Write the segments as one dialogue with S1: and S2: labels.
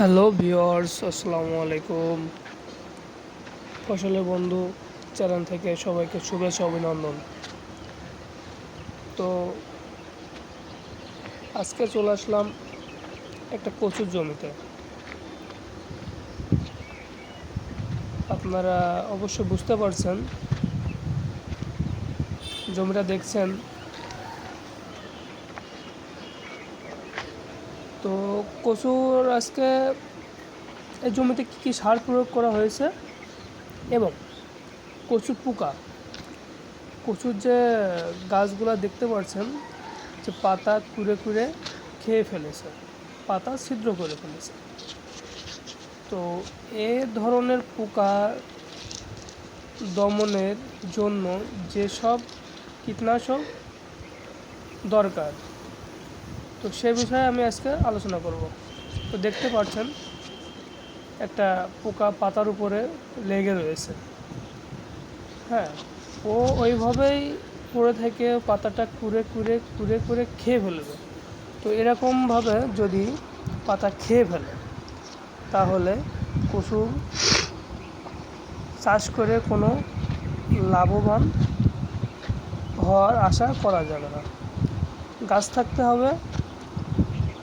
S1: Hello viewers আসসালামু আলাইকুম। ফসলের বন্ধু চ্যানেল থেকে সবাইকে শুভেচ্ছা, অভিনন্দন। তো আজকে চলে আসলাম একটা কচুর জমিতে। আপনারা অবশ্যই বুঝতে পারছেন, জমিটা দেখছেন তো কচুর আজকে এই জমিতে কী কী সার প্রয়োগ করা হয়েছে? এবং কচুর পোকা, কচুর যে গাছগুলো দেখতে পাচ্ছেন, যে পাতা কুড়ে কুড়ে খেয়ে ফেলেছে, পাতা ছিদ্র করে ফেলেছে। তো এ ধরনের পোকা দমনের জন্য যেসব কীটনাশক দরকার তো সে বিষয়ে আমি আজকে আলোচনা করব। তো দেখতে পাচ্ছেন, একটা পোকা পাতার উপরে লেগে রয়েছে। হ্যাঁ ও ওইভাবেই পড়ে থেকে পাতাটা কুড়ে কুড়ে কুড়ে কুড়ে খেয়ে ফেলবে। তো এরকমভাবে যদি পাতা খেয়ে ফেলে, তাহলে পশু চাষ করে কোনো লাভবান হওয়ার আশা করা যাবে না। গাছ থাকতে হবে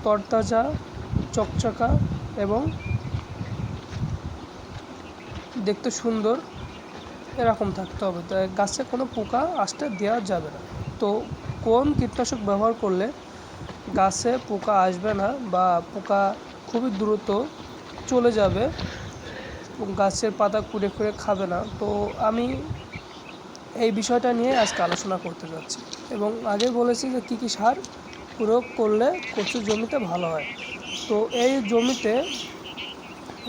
S1: তরতাজা, চকচকা এবং দেখতে সুন্দর এরকম থাকতে হবে। তো গাছে কোনো পোকা আসতে দেওয়া যাবে না। তো কোন কীটনাশক ব্যবহার করলে গাছে পোকা আসবে না বা পোকা খুবই দ্রুত চলে যাবে, গাছের পাতা কুড়ে কুড়ে খাবে না? তো আমি এই বিষয়টা নিয়ে আজকে আলোচনা করতে যাচ্ছি এবং আগে বলেছি যে কী কী সার প্রয়োগ করলে কচু জমিতে ভালো হয়। তো এই জমিতে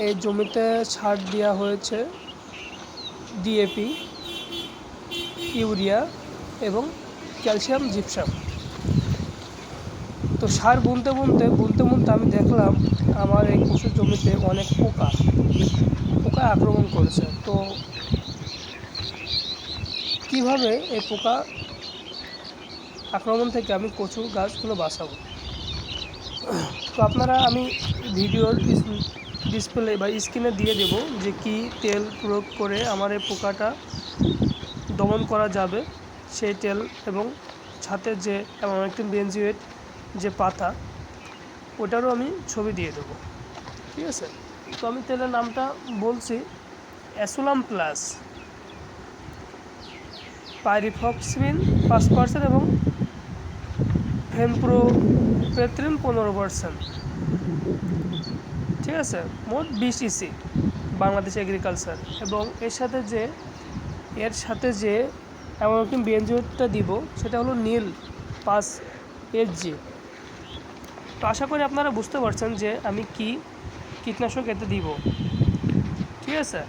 S1: এই জমিতে সার দেওয়া হয়েছে ডিএপি ইউরিয়া এবং ক্যালসিয়াম, জিপসাম। তো সার বুনতে বুনতে বুনতে বুনতে আমি দেখলাম আমার এই কচুর জমিতে অনেক পোকা পোকা আক্রমণ করেছে। তো কীভাবে এই পোকা আক্রমণ থেকে আমি কচু গাছগুলো বাঁচাবো। তো আপনারা আমি ভিডিওর ডিসপ্লে বা স্ক্রিনে দিয়ে দেব যে কি তেল প্রয়োগ করে আমার এই পোকাটা দমন করা যাবে। সেই তেল এবং ছাতে যে একটি বেঞ্জিওয়েট যে পাতা, ওটারও আমি ছবি দিয়ে দেবো। ঠিক আছে? তো আমি তেলের নামটা বলছি অ্যাসোলাম প্লাস। পাইরিফক্সিন পাঁচ পার্সেন্ট এবং ফেনপ্রোপেত্রিন পনেরো পার্সেন্ট ঠিক আছে? মোট বিশ ইসি বাংলাদেশ এগ্রিকালচার এবং এর সাথে যে, এর সাথে যে অ্যামোনিয়াম বিএনজিওটা দিব, সেটা হলো নীল পাঁচ জি তো আশা করি আপনারা বুঝতে পারছেন যে আমি কি কীটনাশক এতে দিব। ঠিক আছে?